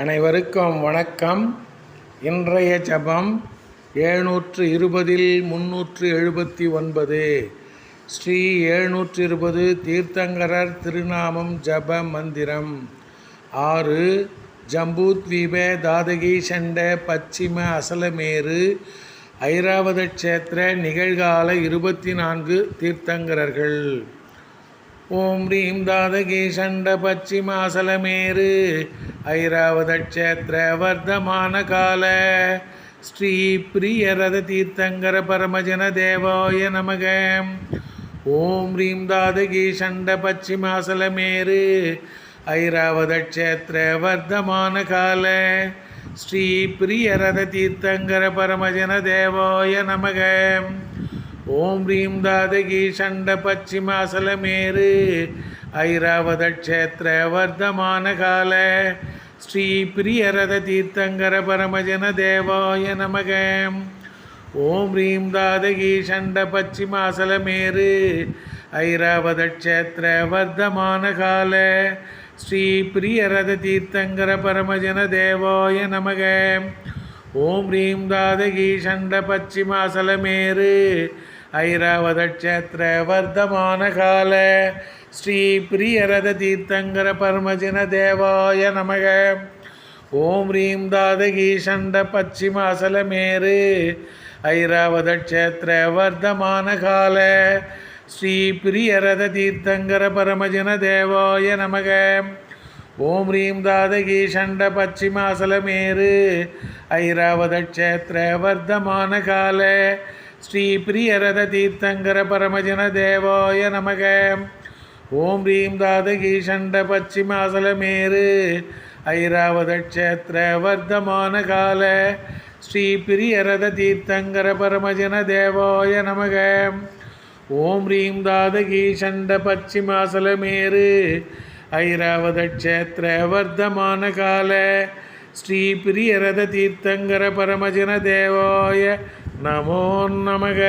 அனைவருக்கும் வணக்கம். இன்றைய ஜபம் எழுநூற்று இருபதில் முன்னூற்று எழுபத்தி ஒன்பது. ஸ்ரீ எழுநூற்று இருபது தீர்த்தங்கரர் திருநாமம் ஜப மந்திரம். ஆறு ஜம்பூத்வீப தாதகி சண்ட பச்சிம அசலமேரு ஐராவத க்ஷேத்திர நிகழ்கால இருபத்தி நான்கு தீர்த்தங்கரர்கள். ஓம் ரீம் தாதகி சண்ட பச்சிம அசலமேரு க்ஷேத்திர வர்த்தமான கால ஸ்ரீ பிரியரத தீர்த்தங்கர பரமஜன தேவாய நமக. ஓம் ரீம் தாதகி சண்ட பச்சிமாசலமேரு ஐராவத வர்த்தமான கால ஸ்ரீ பிரியரத தீர்த்தங்கர பரமஜன தேவாய நமக. ஓம் ரீம் தாதகி சண்ட பச்சிமாசலமேரு ஐராவத க்ஷேத்திர வர்த்தமான கால. ஸ்ரீ பிரியரத தீர்த்தங்கர பரமஜன தேவாய நமக. ஓம் ரீம் தாதகி சண்ட பச்சிமாசலமேரு ஐராவத க்ஷேத்திர வர்த்தமான கால. ஸ்ரீ பிரியரத தீர்த்தங்கர பரமஜன தேவாய நமக. ஓம் ரீம் தாதகி சண்ட பச்சிமாசலமேரு ஐராவத க்ஷேத்திர வர்த்தமான கால. ஸ்ரீ பிரியரத தீர்த்தங்கர பரமஜன தேவாய நமக. ஓம் ரீம் தாதகி சண்ட பச்சிமாசலமேரு ஐராவத க்ஷேத்திர வர்த்தமான கால. ஸ்ரீ பிரியரத தீர்த்தங்கர பரமஜன தேவாய நமக. ஓம் ரீம் தாதகி சண்ட பச்சிமாசலமேரு ஐராவத க்ஷேத்திர வர்த்தமான கால ஸ்ரீ பிரியரத தீர்த்தங்கர பரமஜன தேவாய நமக. ஓம் ரீம் தாதகி சண்ட பச்சிமாசலமேரு ஐராவத க்ஷேத்திர வர்த்தமான கால ஸ்ரீ பிரியரத தீர்த்தங்கர பரமஜன தேவாய நமக. ஓம் ரீம் தாதகி சண்ட பச்சிமாசலமேரு ஐராவத வர்த்தமான கால ஸ்ரீ பிரியரத தீர்த்தங்கர பரமஜன தேவாய நமோ நமக.